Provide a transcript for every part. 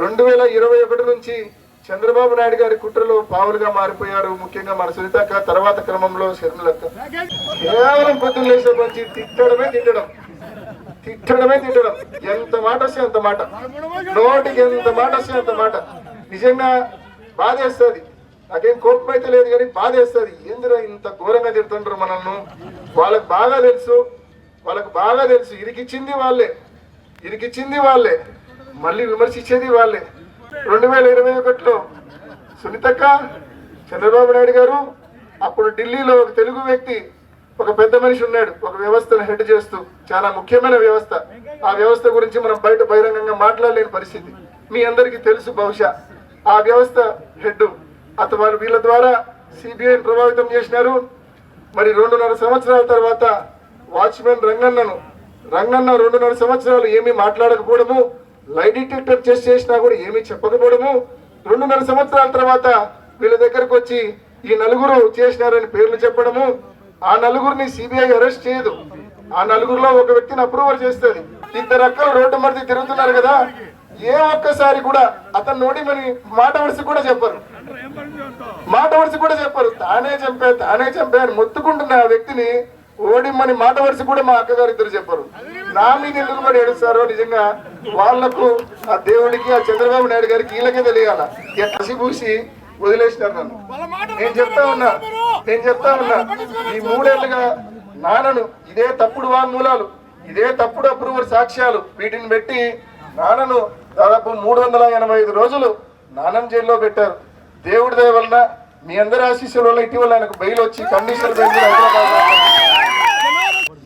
రెండు వేల ఇరవై ఒకటి నుంచి చంద్రబాబు నాయుడు గారి కుట్రలో పావులుగా మారిపోయారు. ముఖ్యంగా మన సునీతక్క తర్వాత క్రమంలో శర్మిలక్క కేవలం పొద్దున్న లేసే మంచి తిట్టడమే తిట్టడం. తిట్టడమే తిట్టడం. ఎంత మాట వస్తే అంత మాట. నోటికి ఎంత మాట వస్తే అంత మాట. నిజంగా బాధేస్తుంది. నాకేం కోపం అయితే లేదు కానీ బాధేస్తుంది. ఏందిరా ఇంత ఘోరంగా తిడుతుంటారు మనల్ని? వాళ్ళకి బాగా తెలుసు. వాళ్ళకు బాగా తెలుసు. ఇరికిచ్చింది వాళ్ళే. ఇరికిచ్చింది వాళ్ళే. మళ్ళీ విమర్శించేది వాళ్ళే. రెండు వేల ఇరవై ఒకటిలో సునీతక్క చంద్రబాబు నాయుడు గారు అప్పుడు ఢిల్లీలో ఒక తెలుగు వ్యక్తి ఒక పెద్ద మనిషి ఉన్నాడు. ఒక వ్యవస్థను హెడ్ చేస్తూ చాలా ముఖ్యమైన వ్యవస్థ. ఆ వ్యవస్థ గురించి మనం బయట బహిరంగంగా మాట్లాడలేని పరిస్థితి. మీ అందరికీ తెలుసు బహుశా ఆ వ్యవస్థ హెడ్ అత వారు వీళ్ళ ద్వారా సిబిఐని ప్రభావితం చేసినారు. మరి రెండున్నర సంవత్సరాల తర్వాత వాచ్మెన్ రంగన్నను రంగన్న రెండున్నర సంవత్సరాలు ఏమీ మాట్లాడకపోవడము లై డిటెక్టర్ టెస్ట్ చేసినా కూడా ఏమీ చెప్పకపోవడము. రెండున్నర సంవత్సరాల తర్వాత వీళ్ళ దగ్గరకు వచ్చి ఈ నలుగురు చేసినారని పేర్లు చెప్పడము. ఆ నలుగురిని సిబిఐ అరెస్ట్ చేయదు. ఆ నలుగురిలో ఒక వ్యక్తిని అప్రూవల్ చేస్తుంది. ఇద్దరు అక్కలు రోడ్డు మధ్య తిరుగుతున్నారు కదా. ఏ ఒక్కసారి కూడా అతను నోడి మరి మాట వరుస కూడా చెప్పరు. మాట వరుస కూడా చెప్పరు. తానే చంపా తానే చంపా అని మొత్తుకుంటున్న ఆ వ్యక్తిని ఓడిమ్మని మాట వరుస కూడా మా అక్కగారు ఇద్దరు చెప్పరు. నా మీద ఎందుకు మరి ఏడుస్తారో నిజంగా వాళ్ళకు ఆ దేవుడికి ఆ చంద్రబాబు నాయుడు గారికి వీళ్ళకే తెలియాల. కసిపూసి వదిలేసినారు నన్ను. నేను చెప్తా ఉన్నా నేను చెప్తా ఉన్నా ఈ మూడేళ్ళుగా నాన్నను ఇదే తప్పుడు వాంగ్మూలాలు ఇదే తప్పుడు అప్రూవర్ సాక్ష్యాలు వీటిని పెట్టి నాన్నను దాదాపు మూడు వందల ఎనభై ఐదు రోజులు నాన్నను జైల్లో పెట్టారు. దేవుడి దయ వలన మీ అందరి ఆశీస్సుల వల్ల ఇటీవల ఆయనకు బెయిల్ వచ్చి కండిషన్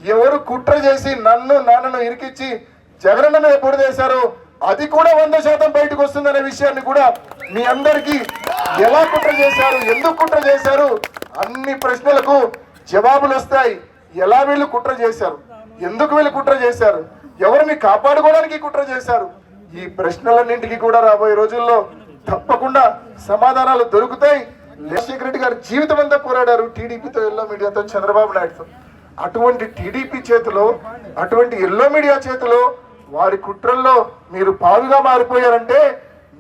ఎవరు కుట్ర చేసి నన్ను నాన్నను ఇరికిచ్చి జగనన్న మీద పొడి చేశారో అది కూడా వంద శాతం బయటకు వస్తుందనే విషయాన్ని కూడా మీ అందరికీ ఎలా కుట్ర చేశారు ఎందుకు కుట్ర చేశారు అన్ని ప్రశ్నలకు జవాబులు వస్తాయి. ఎలా వీళ్ళు కుట్ర చేశారు ఎందుకు వీళ్ళు కుట్ర చేశారు ఎవరిని కాపాడుకోవడానికి కుట్ర చేశారు ఈ ప్రశ్నలన్నింటికి కూడా రాబోయే రోజుల్లో తప్పకుండా సమాధానాలు దొరుకుతాయి. రాజశేఖర రెడ్డి గారు జీవితం అంతా పోరాడారు టీడీపీతో ఎల్లో మీడియాతో చంద్రబాబు నాయుడుతో. అటువంటి టీడీపీ చేతిలో అటువంటి ఎల్లో మీడియా చేతిలో వారి కుట్రల్లో మీరు పాలుగా మారిపోయారంటే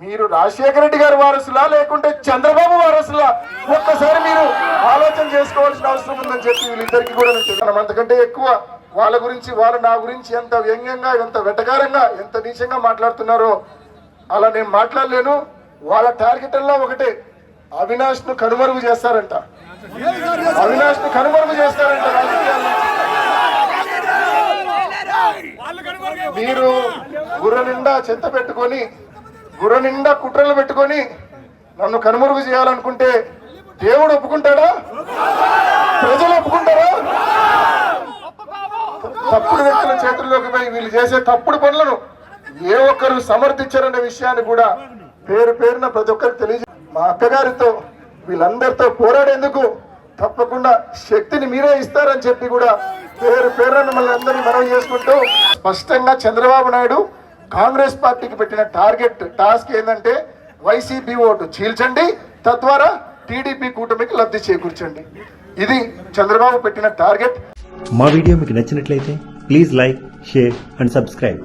మీరు రాజశేఖర రెడ్డి గారి వారసులా లేకుంటే చంద్రబాబు వారసులా? ఒక్కసారి మీరు ఆలోచన చేసుకోవాల్సిన అవసరం ఉందని చెప్పి వీళ్ళిద్దరికి కూడా నేను చెప్తున్నాను అంతకంటే ఎక్కువ వాళ్ళ గురించి వాళ్ళు నా గురించి ఎంత వ్యంగ్యంగా ఎంత వెటకారంగా ఎంత నీచంగా మాట్లాడుతున్నారో అలా నేను మాట్లాడలేను. వాళ్ళ టార్గెట్ల్లో ఒకటే అవినాష్ను కనుమరుగు చేస్తారంట. అవినాష్ను కనుమరుగు చేస్తారంట. మీరు గుర్ర నిండా చెత్త పెట్టుకొని గుర్ర నిండా కుట్రలు పెట్టుకొని నన్ను కనుమరుగు చేయాలనుకుంటే దేవుడు ఒప్పుకుంటాడా? ప్రజలు ఒప్పుకుంటారా? తప్పుడు వ్యక్తుల చేతుల్లోకి పోయి వీళ్ళు చేసే తప్పుడు పనులను ఏ ఒక్కరు సమర్థించారనే విషయాన్ని కూడా పేరు పేరున ప్రతి ఒక్కరికి తెలియజే మా అక్కగారితో వీళ్ళందరితో పోరాడేందుకు తప్పకుండా శక్తిని మీరే ఇస్తారని చెప్పి కూడా పేరు పేరు మిమ్మల్ని అందరినీ చేసుకుంటూ స్పష్టంగా చంద్రబాబు నాయుడు కాంగ్రెస్ పార్టీకి పెట్టిన టార్గెట్ టాస్క్ ఏంటంటే వైసీపీ ఓటు చీల్చండి తద్వారా టీడీపీ కూటమికి లబ్ధి చేకూర్చండి. ఇది చంద్రబాబు పెట్టిన టార్గెట్. మా వీడియో మీకు నచ్చినట్లయితే please like share and subscribe.